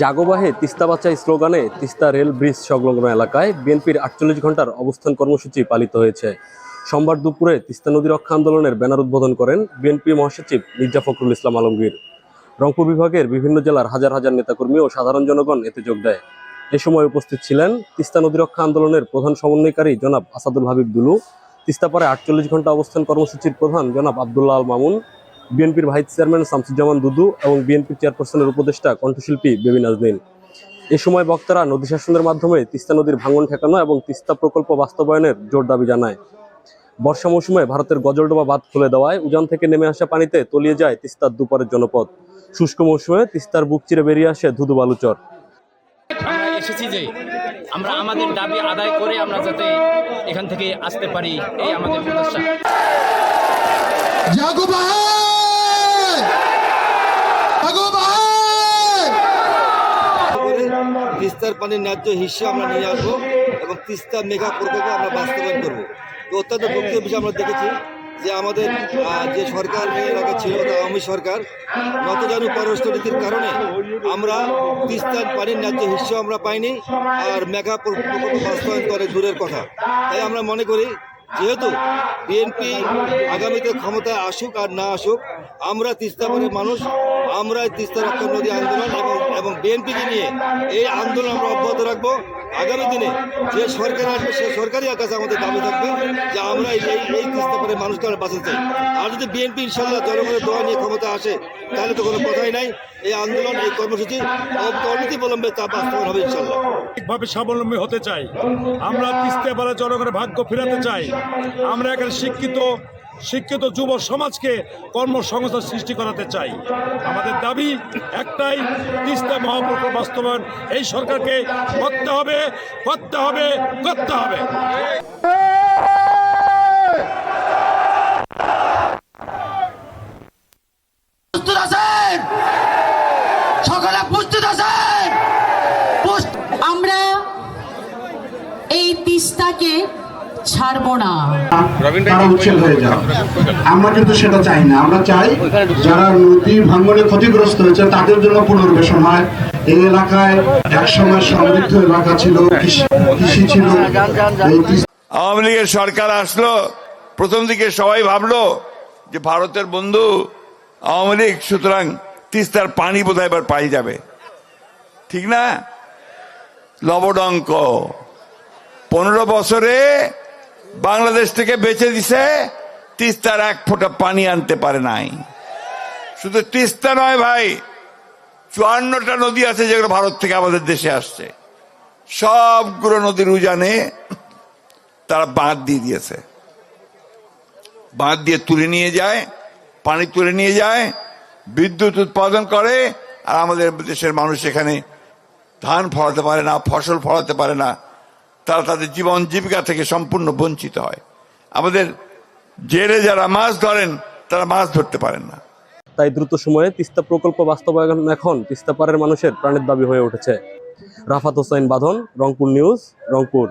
জাগোবাহে তিস্তা বাচ্চাই স্লোগানে Teesta rail bridge সংলগ্ন এলাকায় বিএনপির আটচল্লিশ ঘণ্টার অবস্থান কর্মসূচি পালিত হয়েছে। সোমবার দুপুরে তিস্তা নদী রক্ষা আন্দোলনের ব্যানার উদ্বোধন করেন বিএনপি মহাসচিব মির্জা ফখরুল ইসলাম আলমগীর। রংপুর বিভাগের বিভিন্ন জেলার হাজার হাজার নেতাকর্মী ও সাধারণ জনগণ এতে যোগ দেয়। এ সময় উপস্থিত ছিলেন তিস্তা নদী রক্ষা আন্দোলনের প্রধান সমন্বয়কারী জনাব আসাদুল হাবিব দুলু তিস্তাপাড়ে আটচল্লিশ ঘণ্টা অবস্থান কর্মসূচির প্রধান জনাব আবদুল্লাহ আল মামুন বিএনপির ভাইস চেয়ারম্যান শামসুজ্জামান দুদু এবং বিএনপির চেয়ারপারসনের উপদেষ্টা কণ্ঠশিল্পী বেবি নাজনীন। এ সময় বক্তারা নদী শাসনের মাধ্যমে তিস্তা নদীর ভাঙন ঠেকানো এবং তিস্তা প্রকল্প বাস্তবায়নের জোর দাবি জানায়। বর্ষা মৌসুমে ভারতের গজলডোবা বাঁধ খুলে দেওয়ায় উজান থেকে নেমে আসা পানিতে তলিয়ে যায় তিস্তার দুপারের জনপদ। শুষ্ক মৌসুমে তিস্তার বুক চিরে বেরিয়ে আসে ধুধু বালুচর। আমরা এসেছি যে আমরা আমাদের দাবি আদায় করে আমরা যাতে এখান থেকে আসতে পারি এই আমাদের প্রত্যাশা জাগো ভাই জাগো ভাই করে তিস্তার পানির ন্যায্য হিস্সা আমরা নিয়ে আসব এবং তিস্তা মেঘা প্রকল্প আমরা বাস্তবায়ন করব। অত্যন্ত দুঃখের বিষয় আমরা দেখেছি যে আমাদের যে সরকার আগে ছিল আওয়ামী সরকার, নতজানু পররাষ্ট্রনীতির কারণে আমরা তিস্তার পানির ন্যায্য হিস্সা আমরা পাইনি, আর মেঘা প্র- প্রকল্প বাস্তবায়ন করে দূরের কথা। তাই আমরা মনে করি যেহেতু বিএনপি আগামীতে ক্ষমতায় আসুক আর না আসুক, আমরা তিস্তাপুরের মানুষ আমরা তিস্তা রক্ষা নদী আন্দোলন এবং এবং বিএনপিকে নিয়ে এই আন্দোলন আমরা অব্যাহত রাখব। আগামী দিনে যে সরকার আসবে, সে সরকারি কাছে আমাদের দাবি থাকবে যে আমরা এই এই- এই তিস্তাপুরের মানুষকে আমরা বাঁচাতে চাই। আর যদি বিএনপি ইনশাল্লাহ জনগণের দোয়া নিয়ে ক্ষমতা আসে, তাহলে তো কোনো কথাই নাই। এই আন্দোলন, এই কর্মসূচি অনতি বিলম্বে তা বাস্তবায়ন হবে ইনশাল্লাহ ভাবে স্বাবলম্বী হতে চাই। আমরা তিস্তে পারা জনগণের ভাগ্য ফেরাতে চাই। আমরা এখানে শিক্ষিত শিক্ষিত যুব সমাজকে কর্মসংস্থান সৃষ্টি করাতে চাই। আমাদের দাবি একটাই, তিস্তা মহাপ্রকল্প বাস্তবায়ন। এই সরকারকে করতে হবে করতে হবে করতে হবে। সকলে আমরা এই তিস্তাকে ছাড়বো না। তারা উচ্ছেদ হয়ে যাও আমরা কিন্তু সেটা চাই না। আমরা চাই যারা নদী ভাঙ্গনে ক্ষতিগ্রস্ত হয়েছে তাদের জন্য পুনর্বাসন হয়। এই এলাকায় একসময় সমৃদ্ধ এলাকা ছিল কৃষি কৃষি ছিল। আওয়ামী লীগের সরকার আসলো প্রথম দিকে সবাই ভাবলো যে ভারতের বন্ধু আওয়ামী লীগ সুতরাং তিস্তার পানি বোধহয় এবার পাই যাবে। ঠিক না? লবডঙ্ক। পনেরো বছরে বাংলাদেশ থেকে বেঁচে দিছে, তিস্তার এক ফোঁটা পানি আনতে পারে নাই। শুধু তিস্তা নয় ভাই, চুয়ান্নটা নদী আছে যেগুলো ভারত থেকে আমাদের দেশে আসছে। সবগুলো নদীর উজানে তারা বাঁধ দিয়ে দিয়েছে। বাঁধ দিয়ে তুলে নিয়ে যায়, পানি তুলে নিয়ে যায়, বিদ্যুৎ উৎপাদন করে, আর আমাদের দেশের মানুষ এখানে ধান ফলাতে পারে না, ফসল ফলাতে পারে না। তারা তাদের জীবন জীবিকা থেকে সম্পূর্ণ বঞ্চিত হয়। আমাদের জেলে যারা মাছ ধরেন, তারা মাছ ধরতে পারেন না। তাই দ্রুত সময়ে তিস্তা প্রকল্প বাস্তবায়ন এখন তিস্তা তিস্তাপাড়ের মানুষের প্রাণের দাবি হয়ে উঠেছে। রাফাত হোসাইন বাঁধন, রংপুর নিউজ, রংপুর।